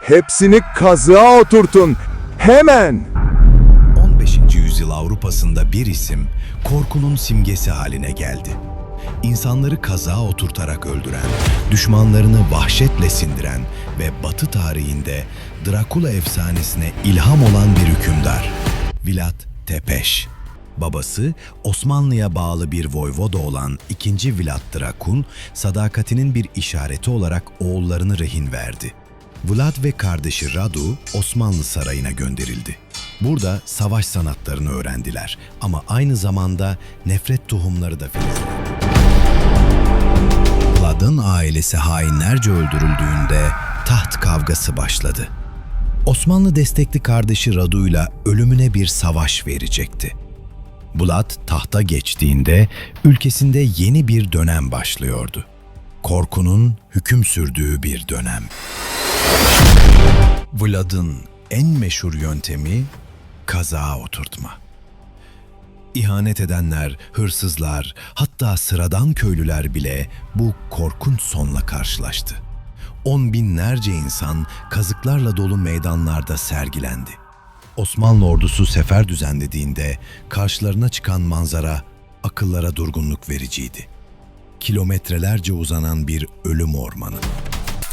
Hepsini kazığa oturtun. Hemen. 15. yüzyıl Avrupa'sında bir isim korkunun simgesi haline geldi. İnsanları kazağa oturtarak öldüren, düşmanlarını vahşetle sindiren ve Batı tarihinde Drakula efsanesine ilham olan bir hükümdar. Vlad Tepeş. Babası Osmanlı'ya bağlı bir voyvoda olan 2. Vlad Drakul, sadakatinin bir işareti olarak oğullarını rehin verdi. Vlad ve kardeşi Radu Osmanlı sarayına gönderildi. Burada savaş sanatlarını öğrendiler ama aynı zamanda nefret tohumları da filizlendi. Vlad'ın ailesi hainlerce öldürüldüğünde taht kavgası başladı. Osmanlı destekli kardeşi Radu'yla ölümüne bir savaş verecekti. Vlad tahta geçtiğinde ülkesinde yeni bir dönem başlıyordu. Korkunun hüküm sürdüğü bir dönem. Vlad'ın en meşhur yöntemi kazağa oturtma. İhanet edenler, hırsızlar, hatta sıradan köylüler bile bu korkunç sonla karşılaştı. On binlerce insan kazıklarla dolu meydanlarda sergilendi. Osmanlı ordusu sefer düzenlediğinde karşılarına çıkan manzara akıllara durgunluk vericiydi. Kilometrelerce uzanan bir ölüm ormanı.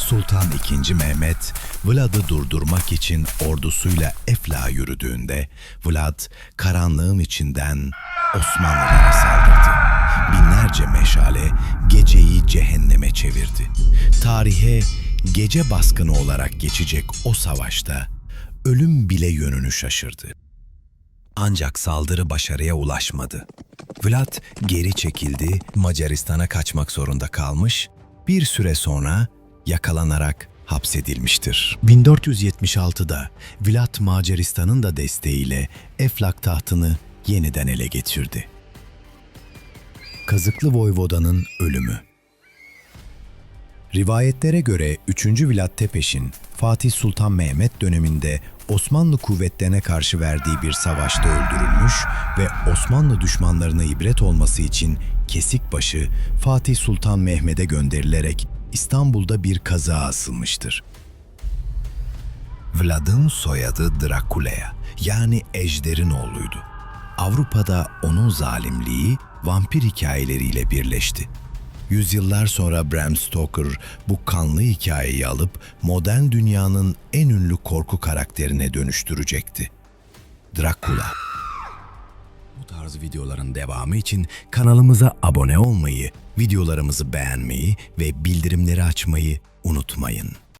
Sultan II. Mehmet, Vlad'ı durdurmak için ordusuyla Eflak'a yürüdüğünde, Vlad karanlığın içinden Osmanlılara saldırdı. Binlerce meşale geceyi cehenneme çevirdi. Tarihe gece baskını olarak geçecek o savaşta ölüm bile yönünü şaşırdı. Ancak saldırı başarıya ulaşmadı. Vlad geri çekildi, Macaristan'a kaçmak zorunda kalmış, bir süre sonra yakalanarak hapsedilmiştir. 1476'da Vlad Macaristan'ın da desteğiyle Eflak tahtını yeniden ele geçirdi. Kazıklı Voyvoda'nın ölümü Rivayetlere göre 3. Vlad Tepeş'in Fatih Sultan Mehmet döneminde Osmanlı kuvvetlerine karşı verdiği bir savaşta öldürülmüş ve Osmanlı düşmanlarına ibret olması için Kesikbaşı Fatih Sultan Mehmet'e gönderilerek İstanbul'da bir kazığa asılmıştır. Vlad'ın soyadı Drakulea yani Ejder'in oğluydu. Avrupa'da onun zalimliği vampir hikayeleriyle birleşti. Yüzyıllar sonra Bram Stoker bu kanlı hikayeyi alıp modern dünyanın en ünlü korku karakterine dönüştürecekti. Dracula. Bu tarz videoların devamı için kanalımıza abone olmayı, videolarımızı beğenmeyi ve bildirimleri açmayı unutmayın.